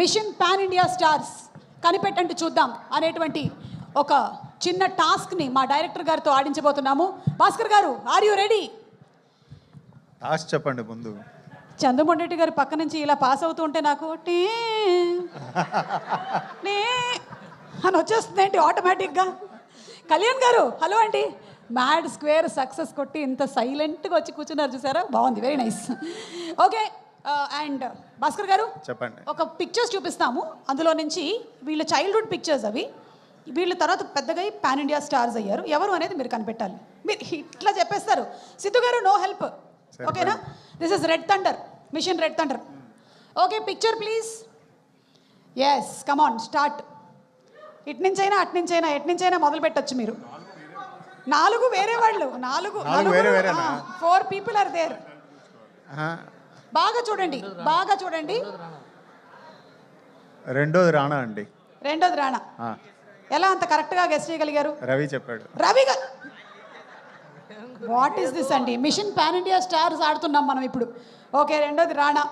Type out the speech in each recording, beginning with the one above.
Machine pan India stars కనిపెట్టండి చూద్దాం అనేటువంటి ఒక చిన్న టాస్క్ని మా డైరెక్టర్ గారితో ఆడించబోతున్నాము. భాస్కర్ గారు ఆర్ యు రెడీ ఆశ చెప్పండి ముందు. చంద్రమోహన్ రెడ్డి గారు పక్క నుంచి ఇలా పాస్ అవుతూ ఉంటే నాకు టీ టీ అని వచ్చేస్తుంది ఏంటి ఆటోమేటిక్గా కళ్యాణ్ గారు హలో అండి. మ్యాడ్ స్క్వేర్ సక్సెస్ కొట్టి ఇంత సైలెంట్గా వచ్చి కూర్చున్నారు చూసారా? బాగుంది very nice okay and Bhaskar గారు చెప్పండి. ఒక పిక్చర్స్ చూపిస్తాము. అందులో నుంచి వీళ్ళ చైల్డ్హుడ్ పిక్చర్స్ అవి. వీళ్ళ తర్వాత పెద్దగా పాన్ ఇండియా స్టార్స్ అయ్యారు. ఎవరు అనేది మీరు కనిపెట్టాలి. మీరు ఇట్లా చెప్పేస్తారు. సిద్ధు గారు నో హెల్ప్ ఓకేనా this is red thunder mission red thunder okay picture please yes come on start ఇటు నుంచైనా అటు నుంచైనా ఎటు నుంచైనా మొదలు పెట్టచ్చు మీరు. నాలుగు వేరే వాళ్ళు. నాలుగు? Four people are there. బాగా చూడండి బాగా చూడండి. రెండోది రాణా అండి? రెండోది రాణా ఎలా అంత కరెక్ట్గా గెస్ట్ చేయగలిగారు? రవి చెప్పాడు. రవి గారు వాట్ ఈస్ దిస్ అండి? మిషన్ పాన్ ఇండియా స్టార్స్ ఆడుతున్నాం మనం ఇప్పుడు. ఓకే రెండోది రాణా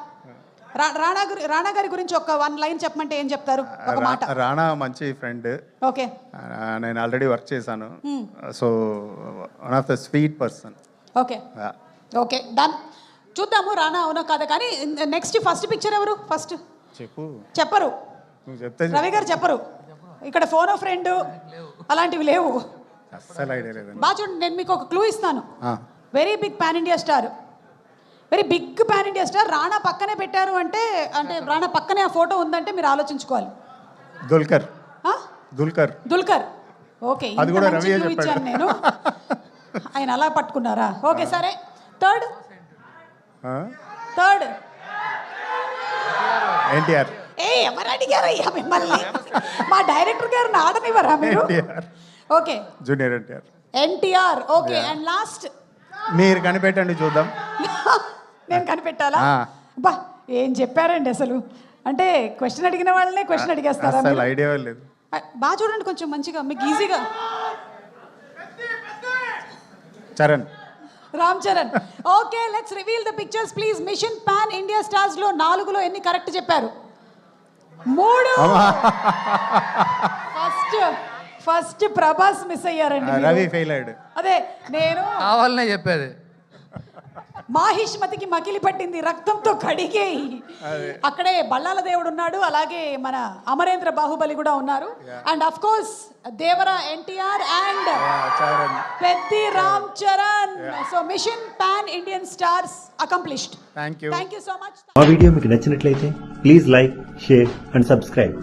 రా- రాణా గురి రాణా గారి గురించి ఒక వన్ లైన్ చెప్పమంటే ఏం చెప్తారు? ఒక రా- మాట. రాణా మంచి ఫ్రెండ్ ఓకే నేను ఆల్రెడీ వర్క్ చేశాను. So one of the sweet person okay okay done చూద్దాము రాణా అవునో కాదా? కానీ నెక్స్ట్ ఫస్ట్ పిక్చర్ ఎవరు? ఫస్ట్ చెప్పు. చెప్పరు. రవి గారు చెప్పరు. ఇక్కడ ఫోన్ ఫ్రెండ్ అలాంటివి లేవు. బాగా చూడండి నేను మీకు ఒక క్లూ ఇస్తాను. Very big pan India star very big pan India star Rana పక్కనే పెట్టారు అంటే అంటే రాణా పక్కనే ఆ ఫోటో ఉందంటే మీరు ఆలోచించుకోవాలి. దుల్కర్? దుల్కర్. దుల్కర్. ఓకే అది కూడా. ఇచ్చాను నేను. ఆయన అలా పట్టుకున్నారా? ఓకే సరే. థర్డ్? థర్డ్ ఎన్టీఆర్. ఏ ఎవరు అడిగారయ్యా మిమ్మల్ని. మా డైరెక్టర్ గారిని ఆడనివ్వరా మీరు? Okay. Junior NTR. NTR. Okay and last. మీరు కనిపెట్టండి చూద్దాం. నేను కనిపెట్టాలా. బా ఏం చెప్పారండి అసలు? అంటే క్వశ్చన్ అడిగిన వాళ్ళనే క్వశ్చన్ అడిగేస్తారా అసలు? ఐడియా లేదు. బాగా చూడండి కొంచెం మంచిగా మీకు ఈజీగా Charan. Ram Charan. Okay let's reveal the pictures please mission pan India స్టార్స్లో నాలుగులో ఎన్ని కరెక్ట్ చెప్పారు? మూడు. ఫస్ట్ ఫస్ట్ ప్రభాస్ మిస్ అయ్యారండి. రవి ఫెయిల్ అయ్యాడు. అదే నేను కావాలనే చెప్పేది. మాహిష్మతికి మకిలి పట్టింది రక్తంతో కడిగే అక్కడే బళ్ళాల దేవుడు ఉన్నాడు అలాగే మన అమరేంద్ర బాహుబలి కూడా ఉన్నారు. And of course Devara NTR and Charan Peddi Ram Charan so mission pan Indian stars accomplished thank you thank you so much మా వీడియో మీకు నచ్చినట్లయితే please like share and subscribe